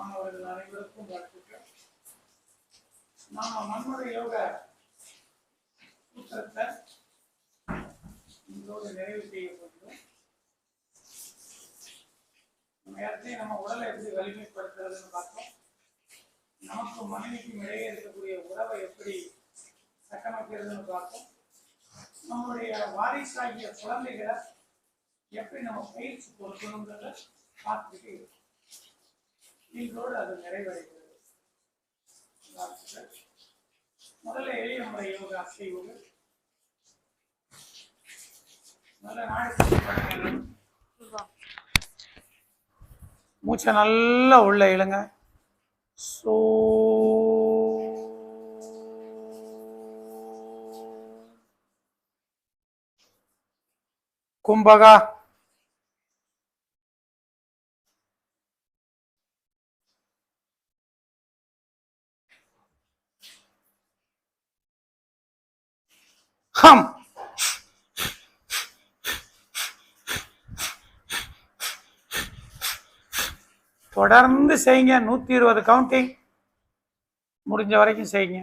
மாணவர்கள் அனைவருக்கும் வாழ்த்துக்கள் நாம மன்மத யோக சூத்திரத்தை இதோடு நிறைவு செய்ய போகிறோம் நம்ம நம்ம உடலை எப்படி வலிமைப்படுத்துறதுன்னு பார்த்தோம் நமக்கும் மனைவிக்கும் இடையே இருக்கக்கூடிய உறவை எப்படி சட்டமைக்கிறதுன்னு பார்த்தோம் நம்மளுடைய வாரிசாகிய குழந்தைகளை எப்படி நம்ம பயிற்சி கொடுக்கணுங்கிறத பார்த்துக்கிட்டு இருக்கோம். நீங்களோடு அது நிறைவடைகிறது. முதல்ல எளிய முறை யோகா செய்வது நல்ல நாடு மூச்சை நல்லா உள்ள இழுங்க. சோ கும்பகா. ஹம் தொடர்ந்து செய்யுங்க. நூத்தி இருபது கவுண்டிங் முடிஞ்ச வரைக்கும் செய்யுங்க.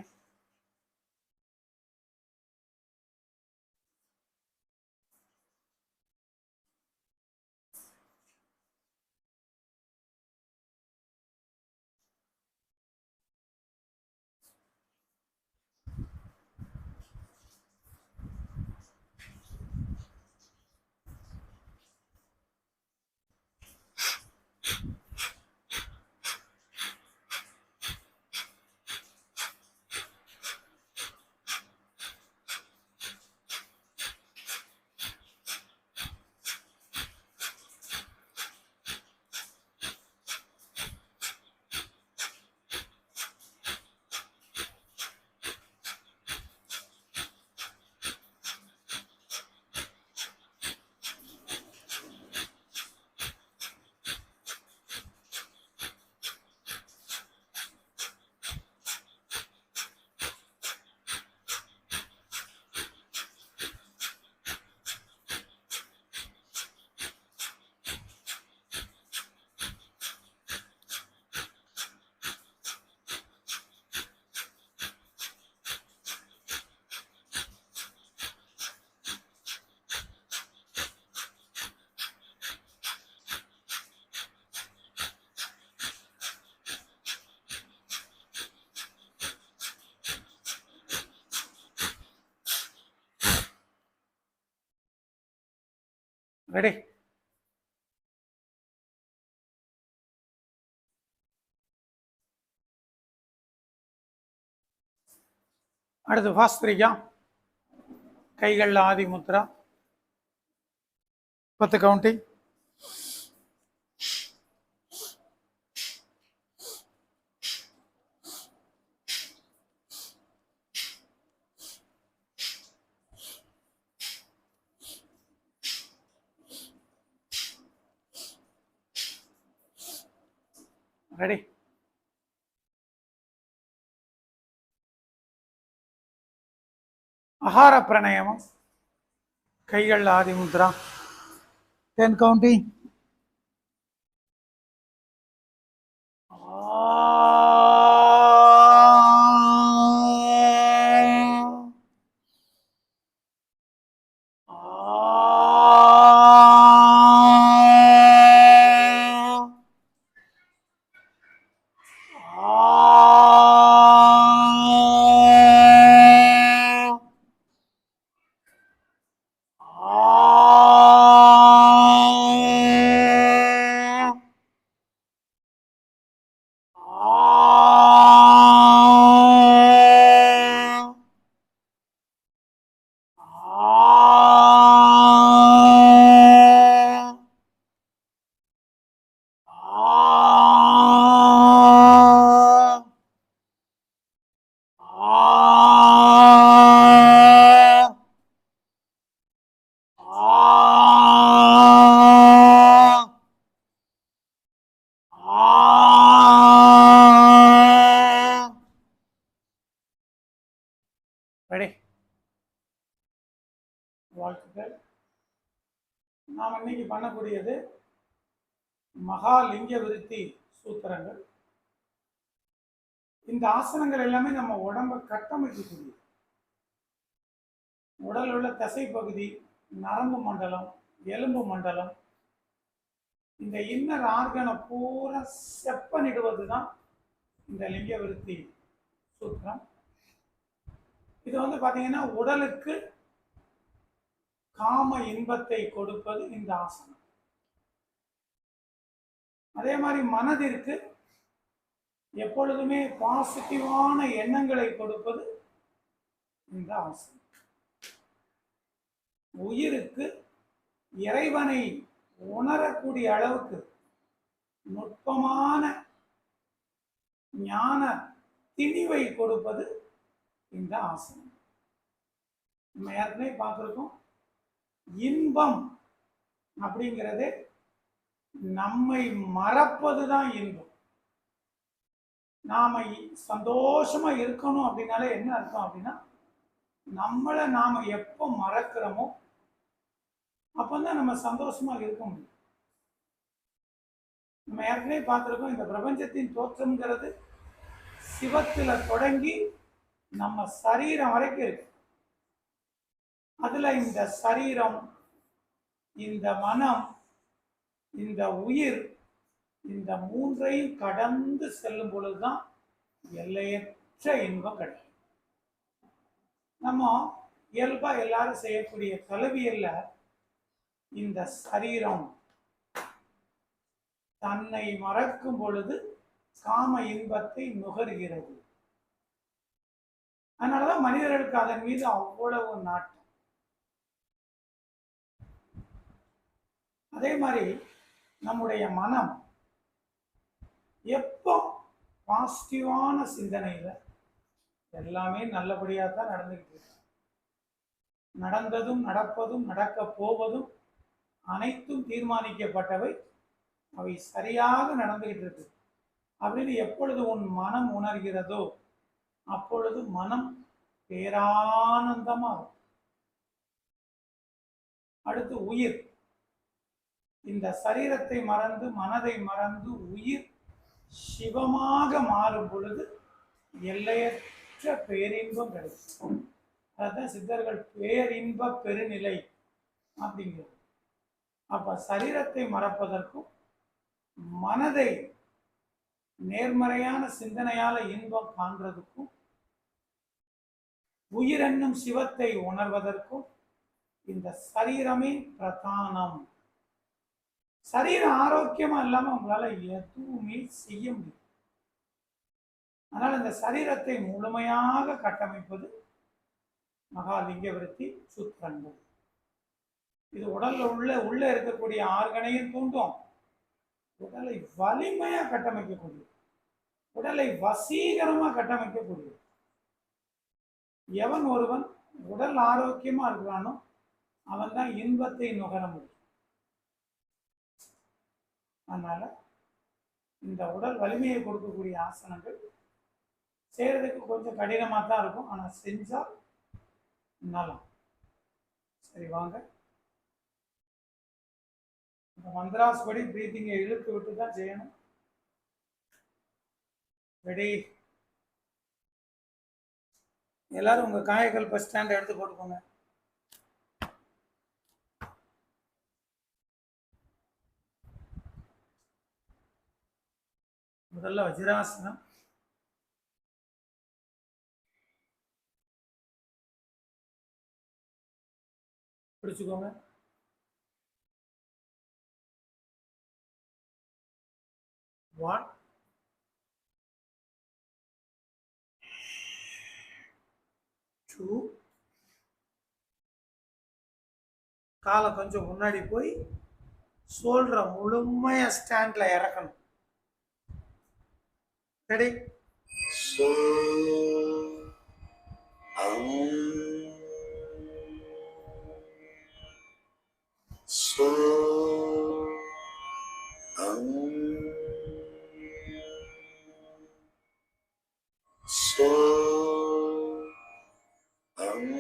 ரெடி அடுத்து பாஸ்திரிகா கைகளில் ஆதி முத்ரா பத்து கவுண்டிங் ரெடி ஆகார பிரணயமம் கைகள் ஆதி முத்ரா டென் கவுண்டிங் பண்ணக்கூடியது மகாலிங்க விருத்தி சூத்திரங்கள். இந்த ஆசனங்கள் எல்லாமே நம்ம உடம்ப கட்டமைக்கக்கூடியது. உடல் உள்ள தசை பகுதி நரம்பு மண்டலம் எலும்பு மண்டலம் இந்த இன்னர் ஆர்கனை பூரா செப்பனிடுவது தான் இந்த லிங்க விருத்தி சூத்திரம். இது வந்து பார்த்தீங்கன்னா உடலுக்கு காம இன்பத்தை கொடுப்பது இந்த ஆசனம். அதே மாதிரி மனதிற்கு எப்பொழுதுமே பாசிட்டிவான எண்ணங்களை கொடுப்பது இந்த ஆசனம். உயிருக்கு இறைவனை உணரக்கூடிய அளவுக்கு நுட்பமான ஞான திணிவை கொடுப்பது இந்த ஆசனம். நம்ம ஏற்கனவே பார்த்துருக்கோம் இன்பம் அப்படிங்கிறது நம்மை மறப்பது தான் இன்பம். நாம சந்தோஷமா இருக்கணும் அப்படின்னாலே என்ன அர்த்தம் அப்படின்னா நம்மளை நாம எப்போ மறக்கிறோமோ அப்பதான் நம்ம சந்தோஷமா இருக்க முடியும். நம்ம ஏற்கனவே பார்த்துருக்கோம் இந்த பிரபஞ்சத்தின் தோற்றம்ங்கிறது சிவத்தில் தொடங்கி நம்ம சரீரம் வரைக்கும் இருக்கு. அதுல இந்த சரீரம் இந்த மனம் இந்த உயிர் இந்த மூன்றையும் கடந்து செல்லும் பொழுதுதான் எல்லையற்ற இன்பம் கிடைக்கும். நம்ம இயல்பா எல்லாரும் செய்யக்கூடிய கல்வியல்ல இந்த சரீரம் தன்னை மறக்கும் பொழுது காம இன்பத்தை நுகர்கிறது. அதனாலதான் மனிதர்களுக்கு அதன் மீது அவ்வளவு நாட்டம். அதே மாதிரி நம்முடைய மனம் எப்போ பாசிட்டிவான சிந்தனையில் எல்லாமே நல்லபடியாக தான் நடந்துக்கிட்டு இருக்கு. நடந்ததும் நடப்பதும் நடக்க போவதும் அனைத்தும் தீர்மானிக்கப்பட்டவை. அவை சரியாக நடந்துகிட்டு இருக்கு. அப்படின்னு எப்பொழுது உன் மனம் உணர்கிறதோ அப்பொழுது மனம் பேரானந்தமாகும். அடுத்து உயிர். இந்த சரீரத்தை மறந்து மனதை மறந்து உயிர் சிவமாக மாறும் பொழுது எல்லையற்ற பேரின்பம் கிடைக்கும். அதுதான் சித்தர்கள் பேரின்ப பெருநிலை அப்படிங்கிறது. அப்ப சரீரத்தை மறப்பதற்கும் மனதை நேர்மறையான சிந்தனையால இன்பம் காண்றதுக்கும் உயிரென்னும் சிவத்தை உணர்வதற்கும் இந்த சரீரமே பிரதானம். சரீரம் ஆரோக்கியமா இல்லாம உங்களால எதுவுமே செய்ய முடியும். அதனால இந்த சரீரத்தை முழுமையாக கட்டமைப்பது மகாலிங்க விருத்தி சூத்திரங்கள். இது உடல்ல உள்ள உள்ள இருக்கக்கூடிய ஆர்கனையும் தூண்டும். உடலை வலிமையா கட்டமைக்கக்கூடியது. உடலை வசீகரமா கட்டமைக்கக்கூடியது. எவன் ஒருவன் உடல் ஆரோக்கியமா இருக்கிறானோ அவன் தான் இன்பத்தை நுகர முடியும். அதனால் இந்த உடல் வலிமையை கொடுக்கக்கூடிய ஆசனங்கள் செய்கிறதுக்கு கொஞ்சம் கடினமாக தான் இருக்கும். ஆனால் செஞ்சால் நலம். சரி வாங்க. இந்த மந்திராஸ் படி பிரீத்திங்கை இழுத்து விட்டு தான் செய்யணும். ரெடி எல்லாரும் உங்கள் காயக்கல் பஸ் ஸ்டாண்டை எடுத்து போட்டுக்கோங்க. முதல்ல வஜ்ராசனம். பிடிச்சுக்கோங்க. ஒன் டூ காலை கொஞ்சம் முன்னாடி போய் சோல்ற முழுமையா ஸ்டாண்ட்ல இறக்கணும். Ready So, um, so, um, so, um,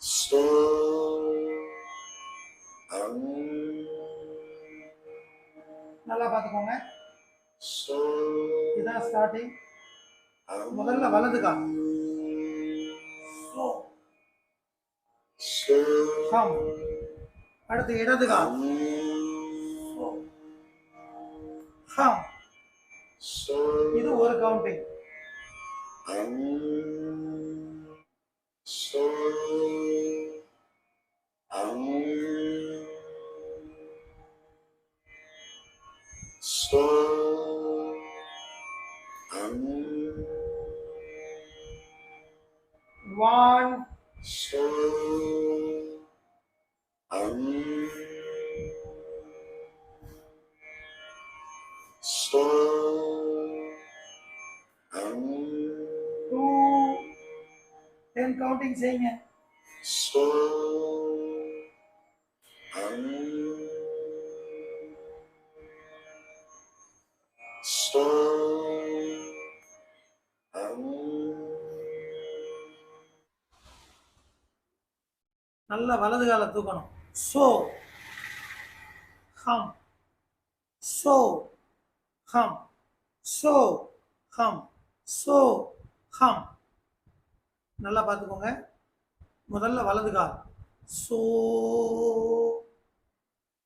so, um. நல்லா பார்த்துக்கோங்க. இதுதான் ஸ்டார்டிங் um, முதல்ல வலது கால். ஹம் அடுத்து இடது கால். ஹம் இது ஒரு கவுண்டிங் டென் கவுண்டிங் செய்யுங்க நல்ல வலது காலை தூக்கணும். சோ ஹம் சோ ஹம் சோ ஹம் சோ ஹம் நல்லா பார்த்துக்கோங்க. முதல்ல வலது கால். சோ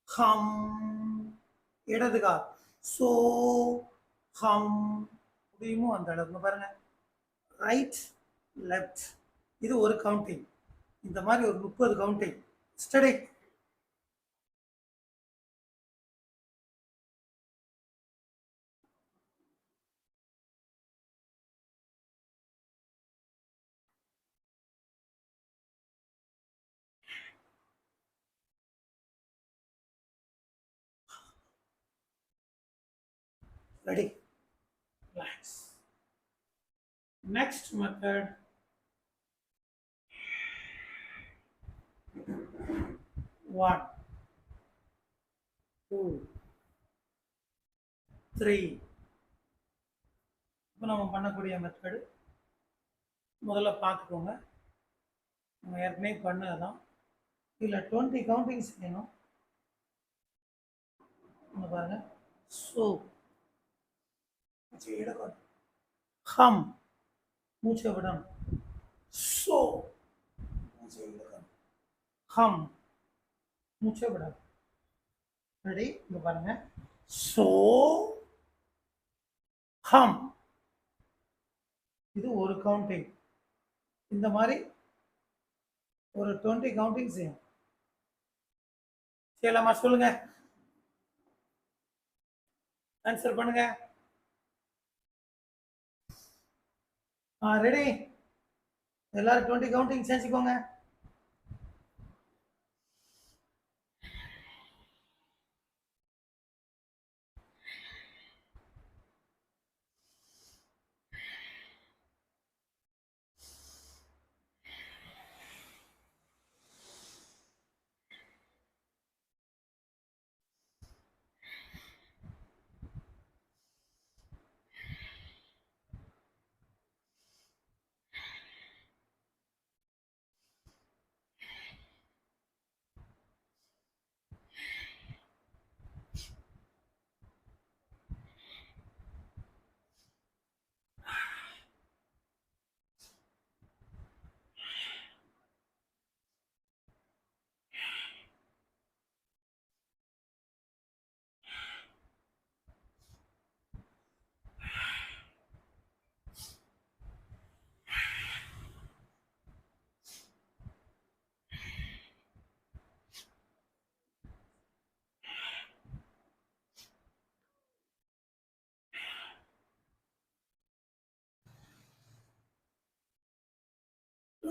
ஹம். இடது கால். சோ ஹம். முடியுமோ அந்த அளவுக்கு? பாருங்க. Right left. இது ஒரு கவுண்டிங் இந்த மாதிரி ஒரு முப்பது கவுண்டிங் ஸ்டடிக் ready relax next method one, two, three இப்போ நம்ம பண்ணக்கூடிய மெத்தடு முதல்ல பார்த்துக்கோங்க. நம்ம ஏற்கனவே பண்ணது தான் இதில் டுவெண்ட்டி கவுண்டிங்ஸ் செய்யணும். பாருங்கள் பாருங்க. எடுக்கணும் ஹம் மூச்சை விடணும் ஸோ மூச்சை எடுக்கணும் ஹம் மூச்சை விடணும் ரெடி இங்க பாருங்க. சோ ஹம் இது ஒரு கவுண்டிங் இந்த மாதிரி ஒரு டுவெண்ட்டி கவுண்டிங் செய்யும் செய்யலாமா? சொல்லுங்க. ஆன்சர் பண்ணுங்க. ரெடி எல்லாரும் டுவெண்ட்டி கவுண்டிங் செஞ்சுக்கோங்க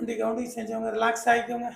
டுவெண்ட்டி கவுண்டிங் செஞ்சவங்க ரிலாக்ஸ் ஆகிக்கோங்க